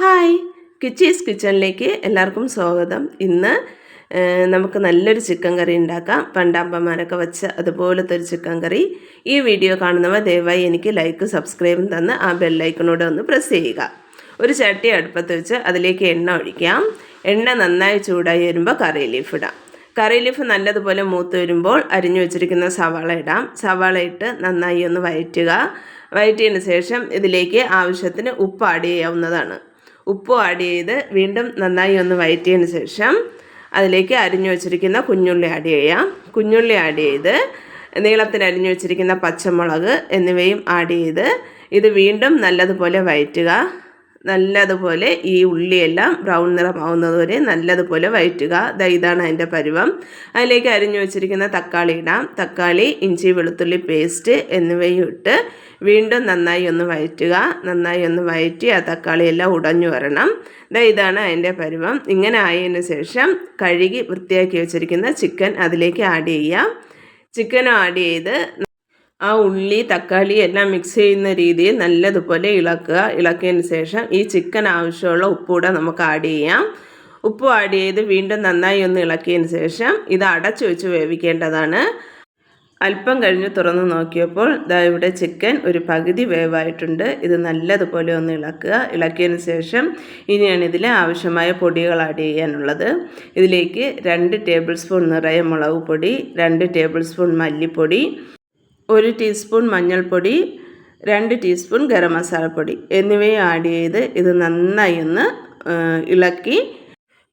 Hi. കിച്ചീസ് കിച്ചണിലേക്ക് എല്ലാവർക്കും സ്വാഗതം. ഇന്ന് നമുക്ക് നല്ലൊരു ചിക്കൻ കറി ഉണ്ടാക്കാം. പണ്ടാമ്പന്മാരൊക്കെ വെച്ച അതുപോലത്തെ ഒരു ചിക്കൻ കറി. ഈ വീഡിയോ കാണുന്നവർ ദയവായി എനിക്ക് ലൈക്ക് സബ്സ്ക്രൈബും തന്ന് ആ ബെല്ലൈക്കണോടെ ഒന്ന് പ്രസ് ചെയ്യുക. ഒരു ചട്ടി അടുപ്പത്ത് വെച്ച് അതിലേക്ക് എണ്ണ ഒഴിക്കാം. എണ്ണ നന്നായി ചൂടായി വരുമ്പോൾ കറി ലീഫ് ഇടാം. കറി ലീഫ് നല്ലതുപോലെ മൂത്ത് വരുമ്പോൾ അരിഞ്ഞു വെച്ചിരിക്കുന്ന സവാള ഇടാം. സവാള ഇട്ട് നന്നായി ഒന്ന് വയറ്റുക. വയറ്റിയതിന് ശേഷം ഇതിലേക്ക് ആവശ്യത്തിന് ഉപ്പ് ആഡ് ചെയ്യാവുന്നതാണ്. ഉപ്പ് ആഡ് ചെയ്ത് വീണ്ടും നന്നായി ഒന്ന് വയറ്റിയതിന് ശേഷം അതിലേക്ക് അരിഞ്ഞു വെച്ചിരിക്കുന്ന കുഞ്ഞുള്ളി ആഡ് ചെയ്യാം. കുഞ്ഞുള്ളി ആഡ് ചെയ്ത് നീളത്തിൽ അരിഞ്ഞു വെച്ചിരിക്കുന്ന പച്ചമുളക് എന്നിവയും ആഡ് ചെയ്ത് ഇത് വീണ്ടും നല്ലതുപോലെ വഴറ്റുക നല്ലതുപോലെ ഈ ഉള്ളിയെല്ലാം ബ്രൗൺ നിറമാവുന്നത് വരെ നല്ലതുപോലെ വഴറ്റുക. ഇതാണ് അതിന്റെ പരുവം. അതിലേക്ക് അരിഞ്ഞു വെച്ചിരിക്കുന്ന തക്കാളി ഇടാം. തക്കാളി ഇഞ്ചി വെളുത്തുള്ളി പേസ്റ്റ് എന്നിവയും ഇട്ട് വീണ്ടും നന്നായി ഒന്ന് വഴറ്റുക. നന്നായി ഒന്ന് വഴറ്റി ആ തക്കാളിയെല്ലാം ഉടഞ്ഞു വരണം. ഇതാണ് അതിന്റെ പരുവം. ഇങ്ങനെ ആയതിനു ശേഷം കഴുകി വൃത്തിയാക്കി വെച്ചിരിക്കുന്ന ചിക്കൻ അതിലേക്ക് ആഡ് ചെയ്യാം. ചിക്കനും ആഡ് ചെയ്ത് ആ ഉള്ളി തക്കാളി എല്ലാം മിക്സ് ചെയ്യുന്ന രീതിയിൽ നല്ലതുപോലെ ഇളക്കുക. ഇളക്കിയതിന് ശേഷം ഈ ചിക്കൻ ആവശ്യമുള്ള ഉപ്പൂടെ നമുക്ക് ആഡ് ചെയ്യാം. ഉപ്പ് ആഡ് ചെയ്ത് വീണ്ടും നന്നായി ഒന്ന് ഇളക്കിയതിന് ശേഷം ഇത് അടച്ചു വെച്ച് വേവിക്കേണ്ടതാണ്. അല്പം കഴിഞ്ഞ് തുറന്ന് നോക്കിയപ്പോൾ ദാ ഇവിടെ ചിക്കൻ ഒരു പകുതി വേവായിട്ടുണ്ട്. ഇത് നല്ലതുപോലെ ഒന്ന് ഇളക്കുക. ഇളക്കിയതിന് ശേഷം ഇനിയാണ് ഇതിൽ ആവശ്യമായ പൊടികൾ ആഡ് ചെയ്യാനുള്ളത്. ഇതിലേക്ക് രണ്ട് ടേബിൾ സ്പൂൺ നിറയെ മുളക് പൊടി രണ്ട് ടേബിൾ സ്പൂൺ മല്ലിപ്പൊടി ഒരു ടീസ്പൂൺ മഞ്ഞൾപ്പൊടി രണ്ട് ടീസ്പൂൺ ഗരം മസാലപ്പൊടി എന്നിവയും ആഡ് ചെയ്ത് ഇത് നന്നായി ഒന്ന് ഇളക്കി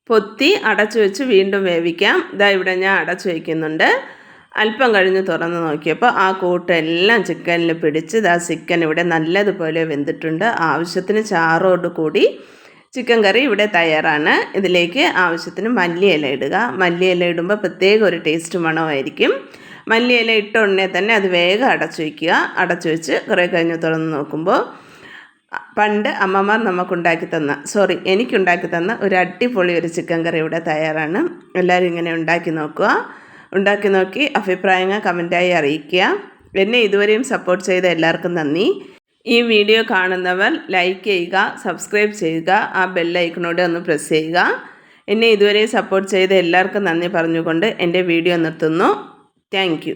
പൊത്തി അടച്ചു വെച്ച് വീണ്ടും വേവിക്കാം. ഇതാ ഇവിടെ ഞാൻ അടച്ചു വയ്ക്കുന്നുണ്ട് അല്പം കഴിഞ്ഞ് തുറന്ന് നോക്കിയപ്പോൾ ആ കൂട്ടെല്ലാം ചിക്കനിൽ പിടിച്ച് ഇതാ ചിക്കൻ ഇവിടെ നല്ലതുപോലെ വെന്തിട്ടുണ്ട്. ആവശ്യത്തിന് ചാറോട് കൂടി ചിക്കൻ കറി ഇവിടെ തയ്യാറാണ്. ഇതിലേക്ക് ആവശ്യത്തിന് മല്ലിയില ഇടുക. മല്ലിയില ഇടുമ്പോൾ പ്രത്യേക ഒരു ടേസ്റ്റ് മണമായിരിക്കും. മല്ലിയില ഇട്ട ഉടനെ തന്നെ അത് വേഗം അടച്ചു വയ്ക്കുക. അടച്ചു വെച്ച് കുറേ കഴിഞ്ഞ് തുറന്ന് നോക്കുമ്പോൾ പണ്ട് അമ്മമാർ നമുക്കുണ്ടാക്കി തന്ന സോറി എനിക്കുണ്ടാക്കി തന്ന ഒരു അടിപൊളി ഒരു ചിക്കൻ കറി ഇവിടെ തയ്യാറാണ്. എല്ലാവരും ഇങ്ങനെ ഉണ്ടാക്കി നോക്കുക. ഉണ്ടാക്കി നോക്കി അഭിപ്രായങ്ങൾ കമന്റായി അറിയിക്കുക. എന്നെ ഇതുവരെയും സപ്പോർട്ട് ചെയ്ത എല്ലാവർക്കും നന്ദി. ഈ വീഡിയോ കാണുന്നവർ ലൈക്ക് ചെയ്യുക സബ്സ്ക്രൈബ് ചെയ്യുക ആ ബെല്ലൈക്കണോട് ഒന്ന് പ്രസ് ചെയ്യുക. എന്നെ ഇതുവരെ സപ്പോർട്ട് ചെയ്ത എല്ലാവർക്കും നന്ദി പറഞ്ഞുകൊണ്ട് എന്റെ വീഡിയോ നിർത്തുന്നു. தேங்க்யூ